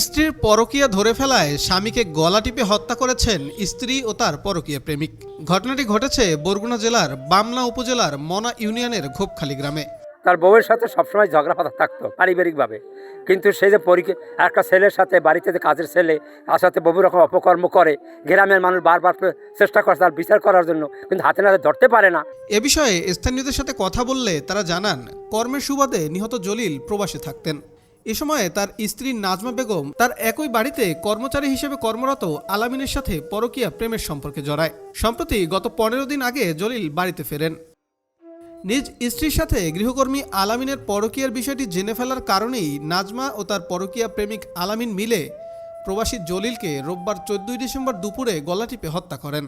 স্ত্রীর পরকীয়া ধরে ফেলায় স্বামীকে গলা টিপে হত্যা করেছেন স্ত্রী ও তার পরকীয়া প্রেমিক। ঘটনাটি ঘটেছে বরগুনা জেলার বামনা উপজেলার মনা ইউনিয়নের ঘোপখালী গ্রামে। তার বউয়ের সাথে সবসময় ঝগড়া ফাতা থাকতো পারিবারিকভাবে। কিন্তু সেই যে পরীক্ষা একটা ছেলের সাথে বাড়িতে যে কাজের ছেলে তার সাথে বহু রকম অপকর্ম করে গ্রামের মানুষ বারবার চেষ্টা করে তার বিচার করার জন্য কিন্তু হাতে নাতে ধরতে পারে না। এ বিষয়ে স্থানীয়দের সাথে কথা বললে তারা জানান কর্মের সুবাদে নিহত জলিল প্রবাসে থাকতেন। এ সময়ে তার স্ত্রী নাজমা বেগম তার একই বাড়িতে কর্মচারী হিসেবে কর্মরত আলামিনের সাথে পরকীয়া প্রেমের সম্পর্কে জড়ায়। সম্প্রতি গত পনেরো দিন আগে জলিল বাড়িতে ফেরেন। নিজ স্ত্রীর সাথে গৃহকর্মী আলামিনের পরকীয়ার বিষয়টি জেনে ফেলার কারণেই নাজমা ও তার পরকীয়া প্রেমিক আলামিন মিলে প্রবাসী জলিলকে রোববার চোদ্দই ডিসেম্বর দুপুরে গলা টিপে হত্যা করেন।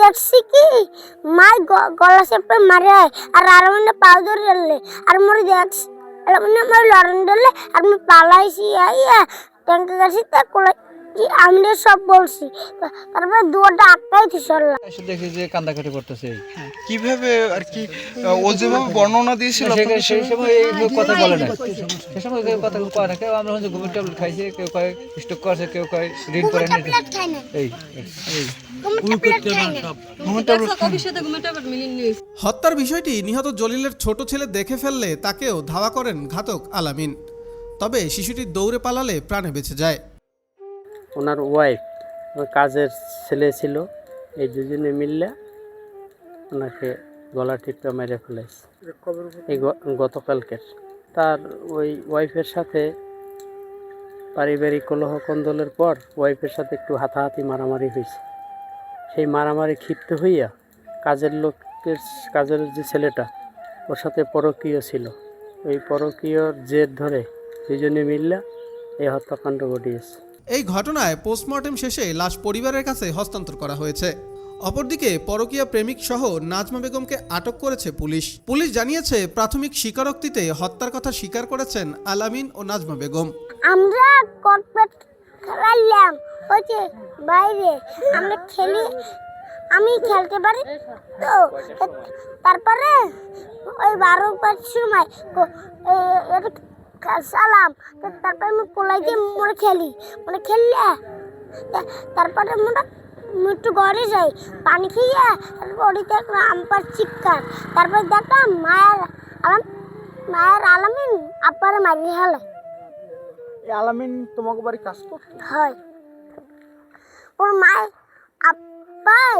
দেখছি কি? মাই গলা চেপে মারে। আর আর মানে পাও ধরে ধরলে আর মোর দেখছি মানে আমার লড়ন ধরলে আর আমি পালাইছি। আইয়া ট্যাঙ্কে গেছি তা কোলা সব বলছি। তারপরে দুয়ারটা আটকাই সরলাম এসে দেখি যে কান্দাকাটি করতেছে। কীভাবে আর কি ও যেভাবে বর্ণনা দিয়েছিল সেই সময় এই কথা বলে না। সে সময় কেউ কথা কয় না। কেউ আমরা হচ্ছে ঘুমের ট্যাবলেট খাইছে কেউ কয় স্টক করছে কেউ কয় ঋণ করে না। এই এই। হত্যার বিষয়টি নিহত জলিলের ছোট ছেলে দেখে ফেললে তাকেও ধাওয়া করেন ঘাতক আলামিন। তবে শিশুটি দৌড়ে পালালে প্রাণে বেঁচে যায়। ওনার ওয়াইফ কাজের ছেলে ছিল। এই দুজনে মিললে ওনাকে গলা টিপে মেরে ফেলেছে এই গতকালকের। তার ওই ওয়াইফের সাথে পারিবারিক কলহ কন্দলের পর ওয়াইফের সাথে একটু হাতাহাতি মারামারি হয়েছে। সেই মারামারি ক্ষিপ্ত হইয়া কাজের লোকের কাজের যে ছেলেটা, ওর সাথে পরকীয় ছিল। ওই পরকীয়র জের ধরে দুজনে মিললে এই হত্যাকাণ্ড ঘটিয়েছে। এই ঘটনায় পোস্টমর্টেম শেষে লাশ পরিবারের কাছে হস্তান্তর করা হয়েছে। অপরদিকে পরকীয়া প্রেমিক সহ নাজমা বেগমকে আটক করেছে পুলিশ। পুলিশ জানিয়েছে প্রাথমিক স্বীকারোক্তিতে হত্যার কথা স্বীকার করেছেন আলামিন ও নাজমা বেগম। আমরা কর্পেট খেলাইলাম। ওই বাইরে আমরা খেলি আমি খেলতে পারি তো তারপরে ওই বারো পাঁচ সময় সালাম। তারপরে আমি কোলাই দিয়ে মনে খেলি। মনে খেললে তারপরে আমি একটু ঘরে যাই পানি খেয়ে ওদিকে আম্পার চিৎকার। তারপরে দেখলাম মায়ের আলাম মায়ের আলামিন আব্বারে মারিয়ে হেলে আলামিন তোমাকে বাড়ি কাজ করতো? হয়। ওর মায় আব্বাই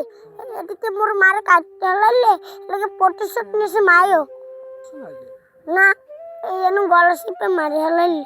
এদিকে মোর মারে কাটতে হলাইলে এলাকে প্রতিশোধ নিয়েছে মায়ও। না এই এনু গলা শিপে মারি হলাইলে